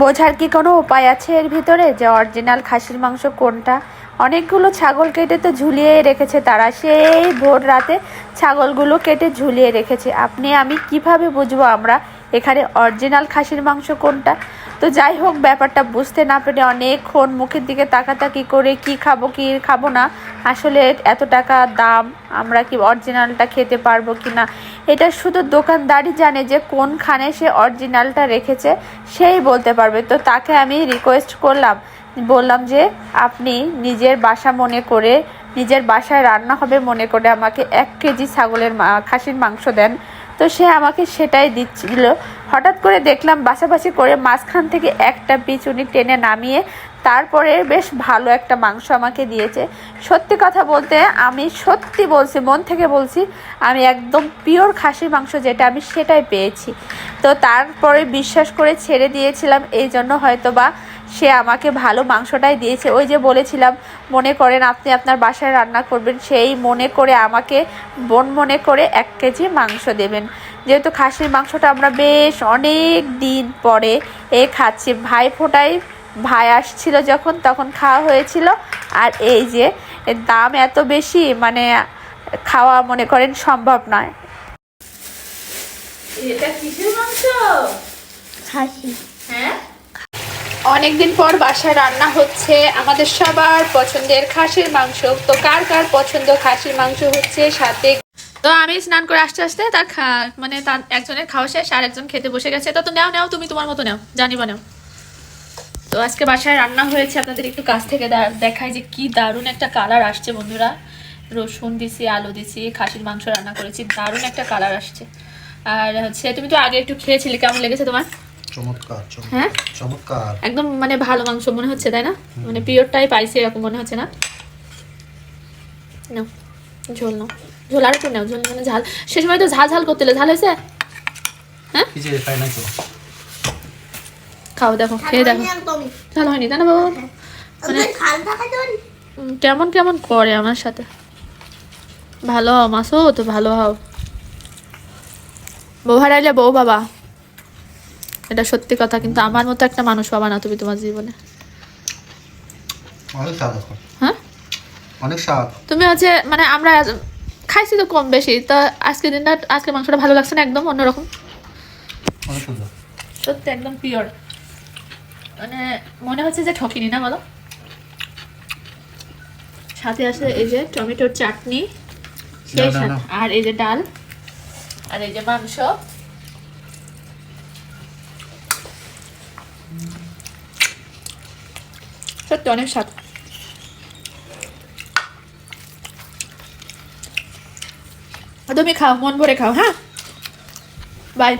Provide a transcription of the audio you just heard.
বোঝার কি কোনো উপায় আছে এর ভিতরে যে অরিজিনাল খাসির মাংস কোনটা? অনেকগুলো ছাগল কেটে তো ঝুলিয়ে রেখেছে তারা। সেই ভোর রাতে ছাগলগুলো কেটে ঝুলিয়ে রেখেছে। আপনি, আমি কীভাবে বুঝব আমরা এখানে অরিজিনাল খাসির মাংস কোনটা? তো যাই হোক, ব্যাপারটা বুঝতে না পেরে অনেকক্ষণ মুখের দিকে তাকাতাকি করে কি খাব কি খাব না, আসলে এত টাকা দাম আমরা কি অরিজিনালটা খেতে পারব কি না এটা শুধু দোকানদারই জানে যে কোনখানে সে অরিজিনালটা রেখেছে, সেই বলতে পারবে। তো তাকে আমি রিকোয়েস্ট করলাম, বললাম যে আপনি নিজের বাসা মনে করে, নিজের বাসায় রান্না হবে মনে করে আমাকে এক কেজি ছাগলের খাসির মাংস দেন। তো সে আমাকে সেটাই দিচ্ছিল। হঠাৎ করে দেখলাম বাছাবাছি করে মাঝখান থেকে একটা পিচ উনি টেনে নামিয়ে তারপরে বেশ ভালো একটা মাংস আমাকে দিয়েছে। সত্যি কথা বলতে আমি সত্যি বলছি, মন থেকে বলছি, আমি একদম পিওর খাসির মাংস যেটা আমি সেটাই পেয়েছি। তো তারপরে বিশ্বাস করে ছেড়ে দিয়েছিলাম, এই জন্য হয়তো বা সে আমাকে ভালো মাংসটাই দিয়েছে। ওই যে বলেছিলাম মনে করেন আপনি আপনার বাসায় রান্না করবেন সেই মনে করে আমাকে বোন মনে করে এক কেজি মাংস দেবেন। যেহেতু খাসির মাংসটা আমরা বেশ অনেক দিন পরে এ খাচ্ছি। ভাই ফোটাই ভাই আসছিল যখন তখন খাওয়া হয়েছিল। আর এই যে এর দাম এত বেশি মানে খাওয়া মনে করেন সম্ভব নয়। এটা কিসের মাংস? খাসি। হ্যাঁ? অনেকদিন পর বাসায় রান্না হচ্ছে আমাদের সবার পছন্দের খাসির মাংস। তো কার কার পছন্দ খাসির মাংস হচ্ছে সাথে? তো আমি স্নান করে আসতে আসতে তার মানে তার একজনের খাওয়া শেষ আর একজন খেতে বসে গেছে। তো তো নাও নাও, তুমি তোমার মতো নাও জানিবা নাও। তো আজকে বাসায় রান্না হয়েছে, আপনাদের একটু কাছ থেকে দেখায় যে কি দারুণ একটা কালার আসছে বন্ধুরা। রসুন দিছি, আলু দিছি, খাসির মাংস রান্না করেছি, দারুণ একটা কালার আসছে। আর হচ্ছে, তুমি তো আগে একটু খেয়েছিলে, কেমন লেগেছে তোমার? চমৎকার চমৎকার হ্যাঁ? চমৎকার। একদম মানে ভালো মাংস মনে হচ্ছে তাই না? মানে পিওরটাই পাইছি এরকম মনে হচ্ছে না? নাও ঝোল নাও। ঝোল আর একটু নাও ঝোল মানে ঝাল। সে সময় তো ঝাল ঝাল করতে ঝাল হয়েছে? কি যে খাই নাই তো। খাও দেখো খেয়ে দেখো। ঝাল হয়নি তাই না বাবা? মানে খাল থাকা যাবে কেমন কেমন করে আমার সাথে? ভালো হও মাসো তো ভালো হও। বউ হারাইলে বউ বাবা। এটা সত্যি কথা কিন্তু আমার মতো একটা মানুষ পাবা না তুমি তোমার জীবনে। হ্যাঁ? অনেক স্বাদ। তুমি হচ্ছে মানে আমরা খাইছি তো কম বেশি তো আজকে দিনটা আজকে মাংসটা ভালো লাগছে না একদম অন্যরকম? সত্যি একদম পিওর মানে মনে হচ্ছে যে ঠকিনি না বলো? সাথে আছে এই যে টমেটোর চাটনি সেই সাথে আর এই যে ডাল আর এই যে মাংস। সত্যি অনেক স্বাদ। তুমি খাও মন ভরে খাও হ্যাঁ? বাই